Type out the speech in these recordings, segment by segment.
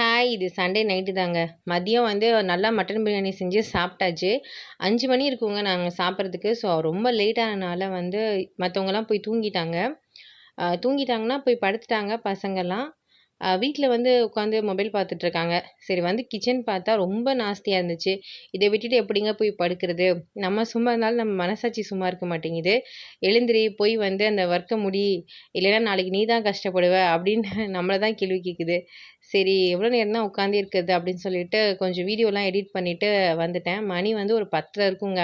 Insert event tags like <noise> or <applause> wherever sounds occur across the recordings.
Hi இது Sunday night தாங்க. மதியம் வந்து நல்லா மட்டன் பிரியாணி செஞ்சு சாப்பிட்டாச்சு. அஞ்சு மணி இருக்குங்க நாங்கள் சாப்பிட்றதுக்கு. ஸோ ரொம்ப லேட்டானனால வந்து மற்றவங்கலாம் போய் தூங்கிட்டாங்க. தூங்கிட்டாங்கன்னா போய் படுத்துட்டாங்க பசங்கள்லாம் வீட்டில் வந்து உட்காந்து மொபைல் பார்த்துட்ருக்காங்க சரி வந்து கிச்சன் பார்த்தா ரொம்ப நாஸ்தியாக இருந்துச்சு. இதை விட்டுட்டு எப்படிங்க போய் படுக்கிறது? நம்ம சும்மா இருந்தாலும் நம்ம மனசாட்சி சும்மா இருக்க மாட்டேங்குது. எழுந்திரி போய் வந்து அந்த ஒர்க்கை முடி. இல்லைன்னா நாளைக்கு நீ தான் கஷ்டப்படுவ அப்படின்னு <laughs> நம்மளை தான் கேள்வி கேட்குது சரி எவ்வளோ நேரம் தான் உட்காந்தே இருக்கிறது அப்படின்னு சொல்லிட்டு கொஞ்சம் வீடியோலாம் எடிட் பண்ணிவிட்டு வந்துட்டேன். மணி வந்து ஒரு பத்தரை இருக்குங்க.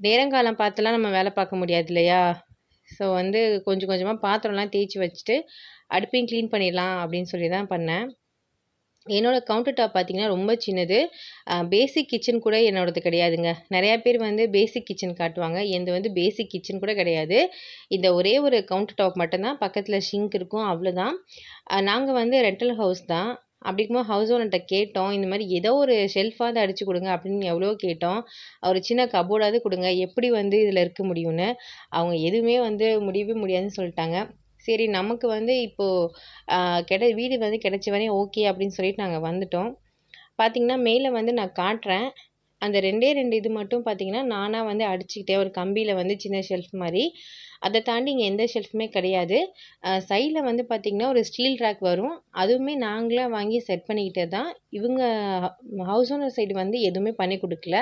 நேரங்காலம் பார்த்துலாம் நம்ம வேலை பார்க்க முடியாது இல்லையா? ஸோ வந்து கொஞ்சம் கொஞ்சமாக பாத்திரம்லாம் தேய்ச்சி வச்சுட்டு அடுப்பையும் க்ளீன் பண்ணிடலாம் அப்படின்னு சொல்லி தான் பண்ணேன். என்னோடய கவுண்டர் டாப் பார்த்தீங்கன்னா ரொம்ப சின்னது. பேசிக் கிச்சன் கூட என்னோடது கிடையாதுங்க. நிறையா பேர் வந்து பேசிக் கிச்சன் காட்டுவாங்க. எந்த வந்து பேசிக் கிச்சன் கூட கிடையாது. இந்த ஒரே ஒரு கவுண்டர் டாப் மட்டும்தான். பக்கத்தில் ஷிங்க் இருக்கும். அவ்வளோதான் நாங்கள் வந்து ரெண்டல் ஹவுஸ் தான். அப்படி இருக்கும்போது ஹவுஸ் ஓனர்கிட்ட கேட்டோம் இந்த மாதிரி ஏதோ ஒரு ஷெல்ஃபாவது அடிச்சு கொடுங்க அப்படின்னு எவ்வளோ கேட்டோம். ஒரு சின்ன கபோர்டாவது கொடுங்க எப்படி வந்து இதில் இருக்க முடியும்னு. அவங்க எதுவுமே வந்து முடியவே முடியாதுன்னு சொல்லிட்டாங்க. சரி நமக்கு வந்து இப்போது கிட வீடு வந்து கிடச்ச வரையும் ஓகே அப்படின்னு சொல்லிட்டு நாங்கள் வந்துட்டோம். பார்த்தீங்கன்னா மேலே வந்து நான் காட்டுறேன். அந்த ரெண்டே ரெண்டு இது மட்டும் பார்த்தீங்கன்னா நானாக வந்து அடிச்சுக்கிட்டேன் ஒரு கம்பியில் வந்து சின்ன ஷெல்ஃப் மாதிரி. அதை தாண்டி இங்கே எந்த ஷெல்ஃபுமே கிடையாது. சைடில் வந்து பார்த்திங்கன்னா ஒரு ஸ்டீல் ரேக் வரும். அதுவுமே நாங்களாக வாங்கி செட் பண்ணிக்கிட்டது தான் இவங்க ஹவுஸ் ஓனர் சைடு வந்து எதுவுமே பண்ணி கொடுக்கல.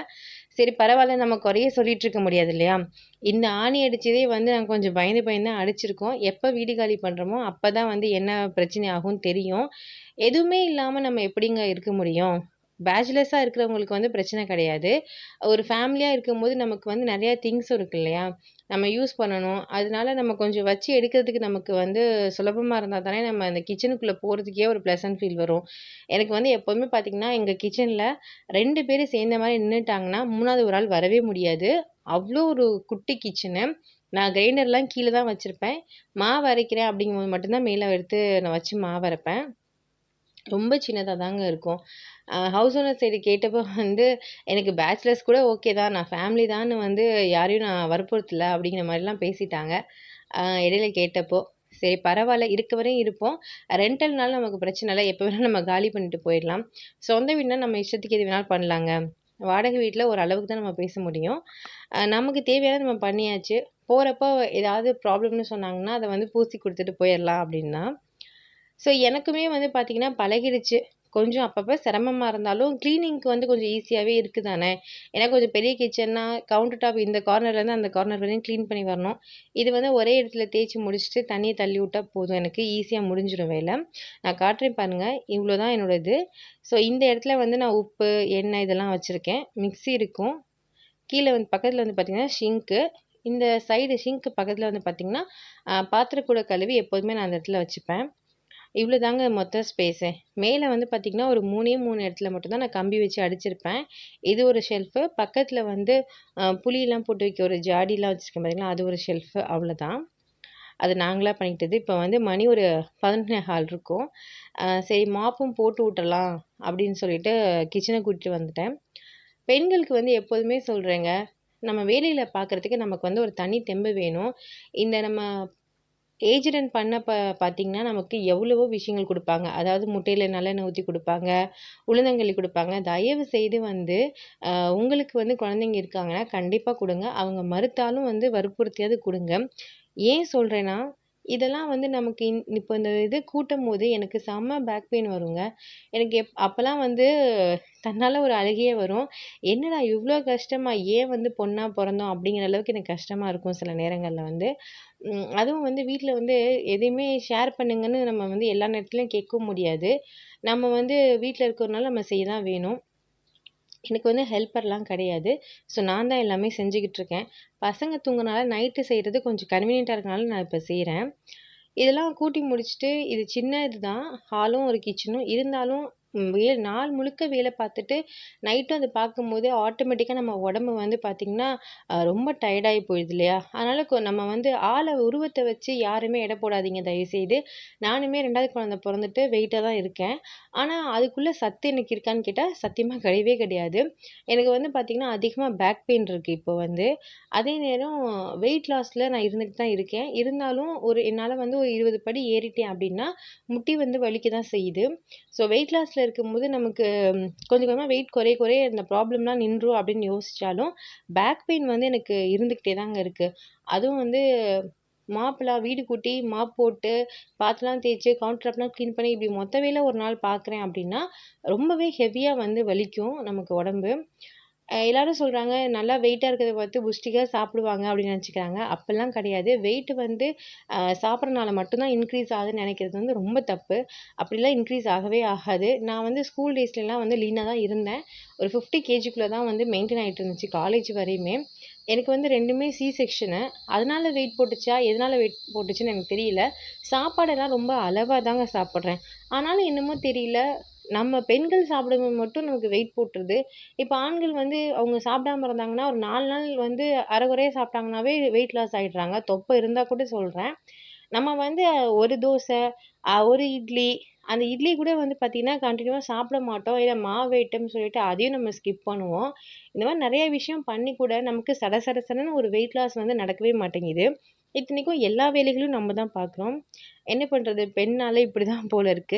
சரி பரவாயில்ல நம்ம குறைய சொல்லிகிட்டு இருக்க முடியாது இல்லையா? இந்த ஆணி அடித்ததே வந்து நாங்கள் கொஞ்சம் பயந்து பயந்து தான் அடிச்சிருக்கோம். எப்போ வீடு காலி பண்ணுறோமோ அப்போ தான் வந்து என்ன பிரச்சனை ஆகும்னு தெரியும். எதுவுமே இல்லாமல் நம்ம எப்படிங்க இருக்க முடியும்? பேச்சுலர்ஸாக இருக்கிறவங்களுக்கு வந்து பிரச்சனை கிடையாது. ஒரு ஃபேமிலியாக இருக்கும்போது நமக்கு வந்து நிறையா திங்ஸ் இருக்கு இல்லையா? நம்ம யூஸ் பண்ணணும். அதனால நம்ம கொஞ்சம் வச்சு எடுக்கிறதுக்கு நமக்கு வந்து சுலபமாக இருந்தால் தானே நம்ம அந்த கிச்சனுக்குள்ளே போகிறதுக்கே ஒரு ப்ளசன்ட் ஃபீல் வரும். எனக்கு வந்து எப்போவுமே பார்த்திங்கன்னா எங்கள் கிச்சனில் ரெண்டு பேர் சேர்ந்த மாதிரி நின்றுட்டாங்கன்னா மூணாவது ஒரு ஆள் வரவே முடியாது. அவ்வளோ ஒரு குட்டி கிச்சனு நான் கிரைண்டர்லாம் கீழே தான் வச்சுருப்பேன். மாவு அரைக்கிறேன் அப்படிங்கும்போது மட்டும்தான் மேலே எடுத்து நான் வச்சு மாவு அரைப்பேன். ரொம்ப சின்னதாக தாங்க இருக்கும். ஹவுஸ் ஓனர் சைடு கேட்டப்போ வந்து எனக்கு பேச்சுலர்ஸ் கூட ஓகே தான். நான் ஃபேமிலி தான் வந்து யாரையும் நான் வற்புறுத்தல அப்படிங்கிற மாதிரிலாம் பேசிட்டாங்க. இடையில கேட்டப்போ சரி பரவாயில்ல இருக்க வரையும் இருப்போம். ரெண்டல்னால நமக்கு பிரச்சனை இல்லை. எப்போ வேணாலும் நம்ம காலி பண்ணிட்டு போயிடலாம். சொந்த வீடுனா நம்ம இஷ்டத்துக்கு எது வேணாலும் பண்ணலாங்க. வாடகை வீட்டில் ஒரு அளவுக்கு தான் நம்ம பேச முடியும். நமக்கு தேவையான நம்ம பண்ணியாச்சு. போகிறப்போ ஏதாவது ப்ராப்ளம்னு சொன்னாங்கன்னா அதை வந்து பூசி கொடுத்துட்டு போயிடலாம் அப்படின்னா. ஸோ எனக்குமே வந்து பார்த்திங்கன்னா பழகிடுச்சு. கொஞ்சம் அப்பப்போ சிரமமாக இருந்தாலும் க்ளீனிங்க்கு வந்து கொஞ்சம் ஈஸியாகவே இருக்குது தானே ஏன்னா கொஞ்சம் பெரிய கிச்சன்னா கவுண்டர் டாப் இந்த கார்னர்லேருந்து அந்த கார்னர் வரையும் க்ளீன் பண்ணி வரணும். இது வந்து ஒரே இடத்துல தேய்ச்சி முடிச்சுட்டு தண்ணியை தள்ளி விட்டால் போதும். எனக்கு ஈஸியாக முடிஞ்சிடும் வேலை. நான் காட்டுறேன் பாருங்கள் இவ்வளோ தான் என்னோட இது ஸோ இந்த இடத்துல வந்து நான் உப்பு எண்ணெய் இதெல்லாம் வச்சுருக்கேன். மிக்ஸி இருக்கும். கீழே வந்து பக்கத்தில் வந்து பார்த்திங்கன்னா ஷிங்க்கு இந்த சைடு ஷிங்க்கு பக்கத்தில் வந்து பார்த்திங்கன்னா பாத்திரக்கூட கழுவி எப்போதுமே நான் அந்த இடத்துல வச்சுப்பேன். இவ்வளோ தாங்க மொத்த ஸ்பேஸு மேலே வந்து பார்த்திங்கன்னா ஒரு மூணே மூணு இடத்துல மட்டும்தான் நான் கம்பி வச்சு அடிச்சிருப்பேன். இது ஒரு ஷெல்ஃபு பக்கத்தில் வந்து புளியெல்லாம் போட்டு வைக்க ஒரு ஜாடிலாம் வச்சுருக்கேன் பார்த்திங்களா அது ஒரு ஷெல்ஃபு அவ்வளோதான் அது நாங்களாக பண்ணிக்கிட்டது. இப்போ வந்து மணி ஒரு பதினொன்று ஹால் இருக்கும். சரி மாப்பும் போட்டு விட்டுறலாம் அப்படின்னு சொல்லிட்டு கிச்சனை கூட்டிகிட்டு வந்துட்டேன். பெண்களுக்கு வந்து எப்போதுமே சொல்கிறேங்க நம்ம வேலையில் பார்க்குறதுக்கு நமக்கு வந்து ஒரு தனி தெம்பு வேணும். இந்த நம்ம ஏஜ்டன் பண்ண ப பார்த்தீங்கன்னா நமக்கு எவ்வளவோ விஷயங்கள் கொடுப்பாங்க. அதாவது முட்டையில் நல்லெண்ணெய் ஊற்றி கொடுப்பாங்க உளுந்தங்களி கொடுப்பாங்க. தயவு செய்து வந்து உங்களுக்கு வந்து குழந்தைங்க இருக்காங்கன்னா கண்டிப்பாக கொடுங்க. அவங்க மறுத்தாலும் வந்து வற்புறுத்தியாவது கொடுங்க. ஏன் சொல்கிறேன்னா இதெல்லாம் வந்து நமக்கு இன் இப்போ இந்த இது கூட்டும் போது எனக்கு செம்ம பேக் பெயின் வருங்க. எனக்கு எப் அப்போல்லாம் வந்து தன்னால் ஒரு அழுகையே வரும். என்னடா இவ்வளோ கஷ்டமா ஏன் வந்து பொண்ணாக பிறந்தோம் அப்படிங்கிற அளவுக்கு எனக்கு கஷ்டமாக இருக்கும் சில நேரங்களில் வந்து. அதுவும் வந்து வீட்டில் வந்து எதையுமே ஷேர் பண்ணுங்கன்னு நம்ம வந்து எல்லா நேரத்துலையும் கேட்கவும் முடியாது. நம்ம வந்து வீட்டில் இருக்கிறனால நம்ம செய்ய தான் வேணும். எனக்கு வந்து ஹெல்ப்பர்லாம் கிடையாது. ஸோ நான் தான் எல்லாமே செஞ்சுக்கிட்டு இருக்கேன். பசங்க தூங்குனால நைட்டு செய்கிறது கொஞ்சம் கன்வீனியண்ட்டாக இருக்கனால நான் இப்போ செய்கிறேன் இதெல்லாம் கூட்டி முடிச்சுட்டு இது சின்ன இது தான் ஹாலும் ஒரு கிச்சனும் இருந்தாலும் வே நாள் முழுக்க வேலை பார்த்துட்டு நைட்டும் அதை பார்க்கும்போது ஆட்டோமேட்டிக்காக நம்ம உடம்பு வந்து பார்த்திங்கன்னா ரொம்ப டயர்டாகி போயிடுது இல்லையா? அதனால் கொ நம்ம வந்து ஆளை உருவத்தை வச்சு யாருமே எடை போடாதீங்க தயவுசெய்து. நானுமே ரெண்டாவது குழந்த பிறந்துட்டு வெயிட்டாக தான் இருக்கேன். ஆனால் அதுக்குள்ளே சத்து எனக்கு இருக்கான்னு கேட்டால் சத்தியமாக கிடையவே கிடையாது. எனக்கு வந்து பார்த்திங்கன்னா அதிகமாக பேக் பெயின் இருக்குது இப்போ வந்து. அதே நேரம் வெயிட் லாஸில் நான் இருந்துட்டு தான் இருக்கேன். இருந்தாலும் ஒரு என்னால் வந்து ஒரு இருபது படி ஏறிட்டேன் அப்படின்னா முட்டி வந்து வலிக்க தான் செய்யுது. ஸோ வெயிட் லாஸில் இருக்கும்போது நமக்கு கொஞ்சம் கொஞ்சமாக வெயிட் குறைய குறைய இந்த ப்ராப்ளம்லாம் நின்றும் அப்படின்னு யோசித்தாலும் பேக் பெயின் வந்து எனக்கு இருந்துக்கிட்டே தாங்க இருக்குது அதுவும் வந்து மாப்லாம் வீடு கூட்டி மாப் போட்டு பாத்திரம்லாம் தேய்ச்சி கவுண்டர்டாப்லாம் க்ளீன் பண்ணி இப்படி மொத்த வேலை ஒரு நாள் பார்க்குறேன் அப்படின்னா ரொம்பவே ஹெவியாக வந்து வலிக்கும் நமக்கு உடம்பு. எல்லாரும் சொல்கிறாங்க நல்லா வெயிட்டாக இருக்கிறத பார்த்து புஸ்டிக்காக சாப்பிடுவாங்க அப்படின்னு நினச்சிக்கிறாங்க. அப்படிலாம் கிடையாது. வெயிட் வந்து சாப்பிட்றனால மட்டும்தான் இன்க்ரீஸ் ஆகுதுன்னு நினைக்கிறது வந்து ரொம்ப தப்பு. அப்படிலாம் இன்க்ரீஸ் ஆகவே ஆகாது. நான் வந்து ஸ்கூல் டேஸ்லலாம் வந்து லீனாக தான் இருந்தேன். ஒரு ஃபிஃப்டி கேஜிக்குள்ளே தான் வந்து மெயின்டைன் ஆகிட்டு இருந்துச்சு காலேஜ் வரையுமே. எனக்கு வந்து ரெண்டுமே சி செக்ஷனு அதனால் வெயிட் போட்டுச்சா? எதனால் வெயிட் போட்டுச்சுன்னு எனக்கு தெரியல. சாப்பாடெல்லாம் ரொம்ப அளவாக தாங்க சாப்பிட்றேன். ஆனாலும் என்னமோ தெரியல. நம்ம பெண்கள் சாப்பிடும்போது மட்டும் நமக்கு வெயிட் போட்டுருது. இப்போ ஆண்கள் வந்து அவங்க சாப்பிடாம இருந்தாங்கன்னா ஒரு நாலு நாள் வந்து அரைகுறையாக சாப்பிட்டாங்கனாவே வெயிட் லாஸ் ஆகிடுறாங்க தொப்பை இருந்தால் கூட சொல்கிறேன் நம்ம வந்து ஒரு தோசை ஒரு இட்லி அந்த இட்லி கூட வந்து பார்த்திங்கன்னா கண்டினியூவாக சாப்பிட மாட்டோம். இல்லை மாவு ஐட்டம்னு சொல்லிட்டு அதையும் நம்ம ஸ்கிப் பண்ணுவோம். இந்த மாதிரி நிறைய விஷயம் பண்ணி கூட நமக்கு சட சட சடன்னு ஒரு வெயிட் லாஸ் வந்து நடக்கவே மாட்டேங்குது. இத்தனைக்கும் எல்லா வேலைகளும் நம்ம தான் பார்க்குறோம் என்ன பண்ணுறது பெண்ணாலே இப்படி தான் போல் இருக்குது